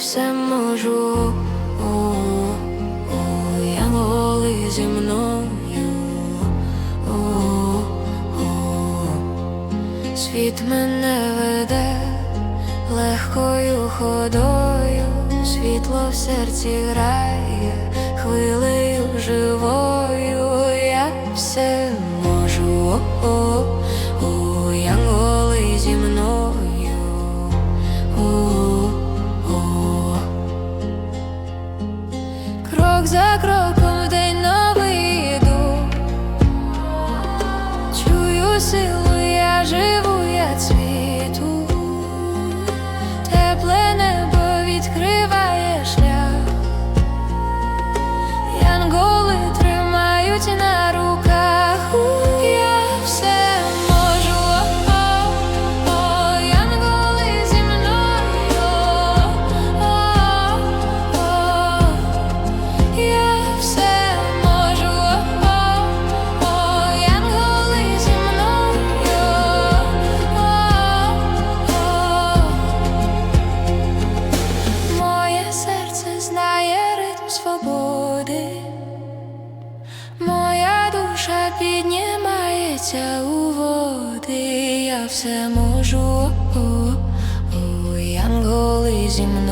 все можу, о, о, янголи зі мною, о, о, світ мене веде легкою ходою, світло в серці грає, хвилею живою, я все можу, о, о, still свободи, моя душа піднімається у води, я все можу, о, о, янголи зі мною.